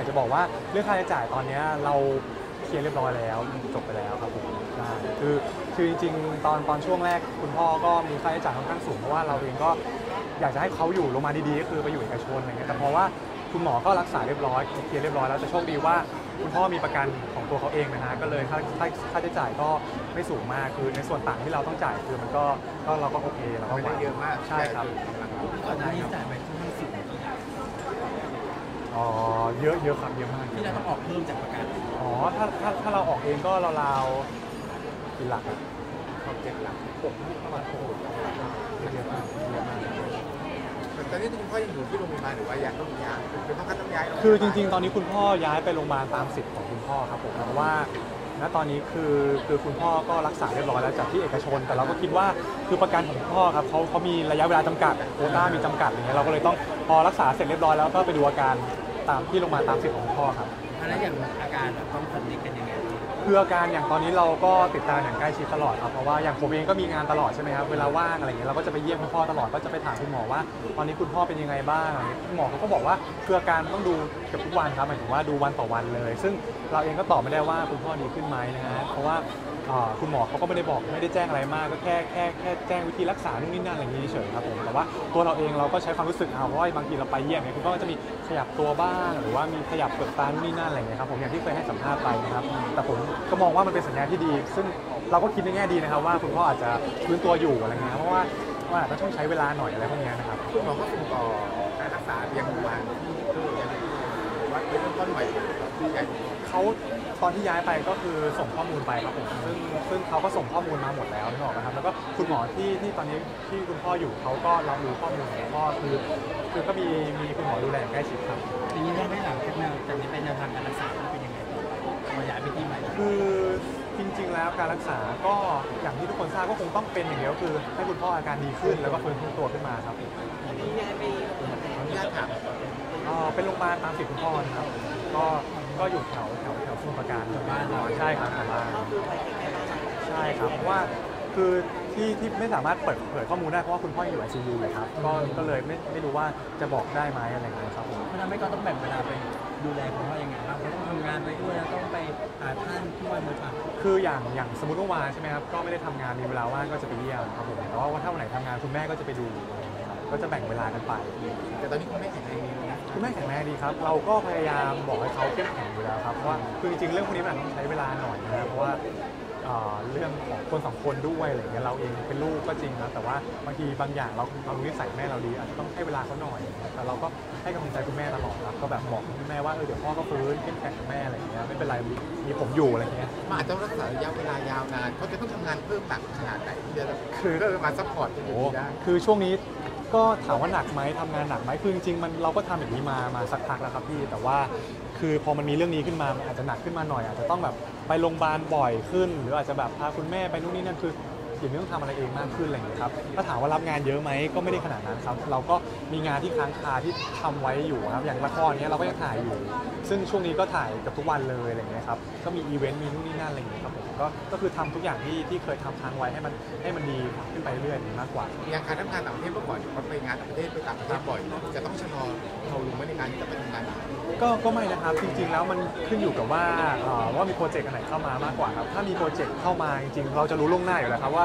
อยากจะบอกว่าเรื่องค่าใช้จ่ายตอนเนี้ยเราเคลียร์เรียบร้อยแล้วจบไปแล้วครับผมใช่คือคือจริงๆตอนตอนช่วงแรกคุณพ่อก็มีค่าใช้จ่ายค่อนข้างสูงเพราะว่าเราเองก็อยากจะให้เขาอยู่โรงพยาบาลดีๆก็คือไปอยู่เอกชนอะไรเงี้ยแต่เพราะว่าคุณหมอก็รักษาเรียบร้อยเคลียร์เรียบร้อยแล้วจะโชคดีว่าคุณพ่อมีประกันของตัวเขาเองนะฮะก็เลยค่าค่าค่าใช้จ่ายก็ไม่สูงมากคือในส่วนต่างที่เราต้องจ่ายคือมันก็ก็เราก็โอเคเราก็ไม่ไหวได้เยอะมากใช่ครับก่อนหน้านี้จ่ายไปที่ห้าสิบ อ๋อเยอะเยอะครับเยอะมากที่เราต้องออกเพิ่มจากประกันอ๋อถ้าถ้าถ้าเราออกเองก็ราวๆกี่หลักอะเขาเจ็ดหลักหกประมาณหกเยอะมากเยอะมากแต่ตอนนี้คุณพ่อยังอยู่ที่โรงพยาบาลหรือว่ายังต้องย้ายเป็นต้องการต้องย้ายคือจริง ๆ ตอนนี้คุณพ่อย้ายไปโรงพยาบาลตามสิทธิ์ของคุณพ่อครับผมเพราะว่า ณตอนนี้คือคือคุณพ่อก็รักษาเรียบร้อยแล้วจากที่เอกชน แต่เราก็คิดว่าคือประกันของคุณพ่อครับเขาเขามีระยะเวลาจำกัดโควต้ามีจำกัดอย่างเงี้ยเราก็เลยต้องพอรักษาเสร็จเรียบร้อยแล้วก็ไปดูอาการตามที่โรงพยาบาลตามสิทธิ์ของคุณพ่อครับ แล้วอย่างอาการต้องคอนดิกันยังไง คืออาการอย่างตอนนี้เราก็ติดตามอย่างใกล้ชิดตลอดครับเพราะว่าอย่างผมเองก็มีงานตลอดใช่ไหมครับเวลาว่างอะไรเงี้ยเราก็จะไปเยี่ยมคุณพ่อตลอดก็จะไปถามคุณหมอว่า ตอนนี้คุณพ่อเป็นยังไงบ้างอะไรเงี้ยคุณหมอเขาก็บอกว่าคืออาการมันต้องดูเกับทุกวันครับหมายถึงว่าดูวันต่อวันเลย ซึ่งเราเองก็ตอบไม่ได้ว่าคุณพ่อดีขึ้นไหมนะฮะเพราะว่าคุณหมอเขาก็ไม่ได้บอกไม่ได้แจ้งอะไรมากก็แค่แค่แค่แจ้งวิธีรักษานู่นนี่นั่นอะไรอย่างนี้เฉยครับผมแต่ว่าตัวเราเองเราก็ใช้ความรู้สึกเอาเพราะว่าบางทีเราไปเยี่ยมเนี่ยคุณพ่อก็จะมีขยับตัวบ้าง หรือว่ามีขยับเปลือกตานู่นนี่นั่นอะไรอย่างเงี้ยครับผมอย่างที่เคยให้สัมภาษณ์ไปนะครับแต่ผมก็มองว่ามันเป็นสัญญาณที่ดี ซึ่งเราก็คิดในแง่ดีนะครับว่าคุณพ่ออาจจะฟื้นตัวอยู่อะไรเงี้ยเพราะว่าว่าอาจจะต้องใช้เวลาหน่อยอะไรพวกเนี้ยนะครับคุณหมอก็ส่งต่อการรักษายังโรงพยาบาลที่ตัวยังหรือว่าเป็นเริ่มต้นใหม่ที่ใหญ่เขาตอนที่ย้ายไปก็คือส่งข้อมูลไปครับผมซึ่งซึ่งเขาก็ส่งข้อมูลมาหมดแล้วนึกออกไหมครับแล้วก็คุณหมอที่ที่ตอนนี้ที่คุณพ่ออยู่เขาก็รับรู้ข้อมูลของคุณพ่อคือคือก็มีมีคุณหมอดูแลอย่างใกล้ชิดครับทีนี้ถ้าไม่หลัง การรักษาก็อย่างที่ทุกคนทราบก็คงต้องเป็นอย่างเดียวคือ ให้คุณพ่ออาการดีขึ้นแล้วก็ฟื้นตัวขึ้นมาครับขออนุญาตถามเอ่อเป็นโรงพยาบาลตามสิทธิ์คุณพ่อนะครับ ก็ก็อยู่แถวแถวแถวสมุทรปราการแถวบ้านเราใช่ครับแถวบ้านใช่ครับเพราะว่าคือที่ที่ไม่สามารถเปิดเผยข้อมูลได้เพราะว่าคุณพ่อยังอยู่ ICU เลยครับก็ก็เลยไม่ไม่รู้ว่าจะบอกได้ไหมอะไรอย่างเงี้ยครับผม เพราะฉะนั้นไม่ก็ต้องแบ่งเวลาไปดูแลคุณพ่อยังไงบ้างเขาต้องทำงานไปด้วยแล้วต้องไปหาท่านที่ว่ามือปาก คืออย่างอย่างสมมติเมื่อวานใช่ไหมครับก็ไม่ได้ทำงานมีเวลาว่างก็จะไปเยี่ยมครับผมแต่ว่าถ้าวันไหนทำงานคุณแม่ก็จะไปดูอะไรอย่างเงี้ยครับก็จะแบ่งเวลากันไป แต่ตอนนี้คุณแม่แข็งแรงดีนะคุณแม่แข็งแรงดีครับ เราก็พยายามบอกให้เขาเข้มแข็งอยู่แล้วครับเพราะว่าคือจริงๆเรื่องพวกนี้มันต้องใช้เวลาหน่อยนะครับเพราะว่า เอ่อเรื่องของคนสองคนด้วยอะไรอย่างเงี้ยเราเองเป็นลูกก็จริงนะแต่ว่าบางทีบางอย่างเราเรารู้นิสัยแม่เราดีอาจจะต้องให้เวลาเขาหน่อย แต่เราก็ให้กำลังใจคุณแม่ตลอดครับก็แบบบอกคุณแม่ว่าเออเดี๋ยวพ่อก็ฟื้นเข้มแข็งกับแม่อะไรอย่างเงี้ยไม่เป็นไรมีผมอยู่อะไรอย่างเงี้ยมันอาจจะต้องรักษาระยะเวลายาวนานเขาจะต้องทำงานเพิ่มหนักขนาดไหนที่จะคือก็มาซัพพอร์ตที่โอ้ดีได้คือช่วงนี้ ก็ถามว่าหนักไหมทำงานหนักไหมคือจริงๆมันเราก็ทำอย่างนี้มามาสักพักแล้วครับพี่แต่ว่าคือพอมันมีเรื่องนี้ขึ้นมามันอาจจะหนักขึ้นมาหน่อย อาจจะต้องแบบไปโรงพยาบาลบ่อยขึ้น หรืออาจจะแบบพาคุณแม่ไปนู่นนี่นั่นคือ เดี๋ยวนี้ต้องทำอะไรเองมากขึ้นอะไรอย่างเงี้ยครับถ้าถามว่ารับงานเยอะไหมก็ไม่ได้ขนาดนั้นครับ เราก็มีงานที่ค้างคาที่ทำไว้อยู่ครับ อย่างละครเนี้ยเราก็ยังถ่ายอยู่ ซึ่งช่วงนี้ก็ถ่ายกับทุกวันเลยอะไรอย่างเงี้ยครับ ก็มีอีเวนต์มีนู่นนี่นั่นอะไรอย่างเงี้ยครับผมก็ก็คือทำทุกอย่างที่ที่เคยทำค้างไว้ให้มันให้มันดีขึ้นไปเรื่อยๆมากกว่า อย่างการทำงานต่างประเทศเมื่อก่อนเขาไปงานต่างประเทศไปต่างประเทศบ่อย จะต้องชะลอ การที่จะไปทำงานก็ก็ไม่นะครับจริงๆแล้วมันขึ้นอยู่กับว่าเอ่อว่ามีโปรเจกต์อันไหนเข้ามามากกว่าครับถ้ามีโปรเจกต์เข้ามาจริงๆเราจะรู้ล่วงหน้าอยู่แล้วครับว่า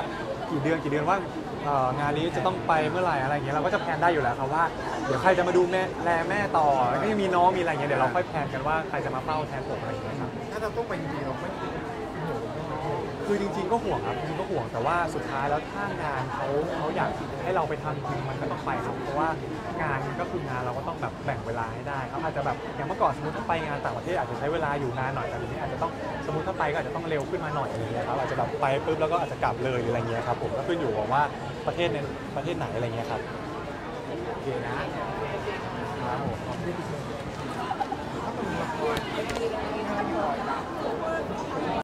กี่เดือนกี่เดือนว่าเอ่องานนี้จะต้องไปเมื่อไหร่อะไรอย่างเงี้ยเราก็จะแพลนได้อยู่แล้วครับว่าเดี๋ยวใครจะมาดูแม่แลแม่ต่อแล้วก็ยังมีน้องมีอะไรอย่างเงี้ยเดี๋ยวเราค่อยแพลนกันว่าใครจะมาเฝ้าแทนผมอะไรอย่างเงี้ยครับ ถ้าเราต้องไปจริงๆเราไม่ คือจริงๆก็ห่วงครับจริงๆก็ห่วงแต่ว่าสุดท้ายแล้วถ้างานเขาเขาอยากให้เราไปทำจริงมันก็ต้องไปครับเพราะว่างานก็คืองานเราก็ต้องแบบแบ่งเวลาให้ได้ครับอาจจะแบบอย่างเมื่อก่อนสมมติถ้าไปงานต่างประเทศอาจจะใช้เวลาอยู่นานหน่อยแต่ทีนี้อาจจะต้องสมมติถ้าไปก็อาจจะต้องเร็วขึ้นมาหน่อยอะไรเงี้ยครับอาจจะแบบไปปุ๊บแล้วก็อาจจะกลับเลยหรืออะไรเงี้ยครับผมก็ขึ้นอยู่กับว่าประเทศในประเทศไหนอะไรเงี้ยครับโอเคนะครับผม